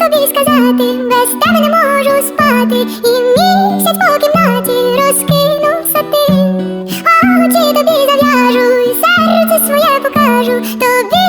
тобі сказати, без тебе не можу спати, і місяць по кімнаті розкинувся ти, очі тобі зав'яжу, і серце своє покажу тобі.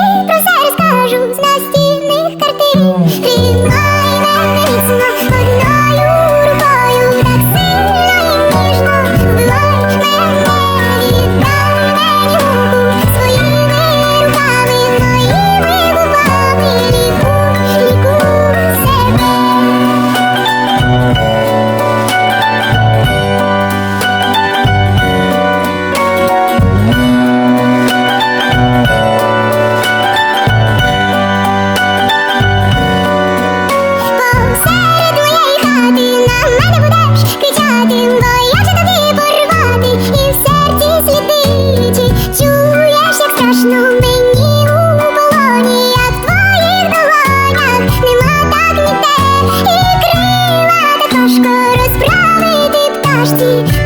一曲。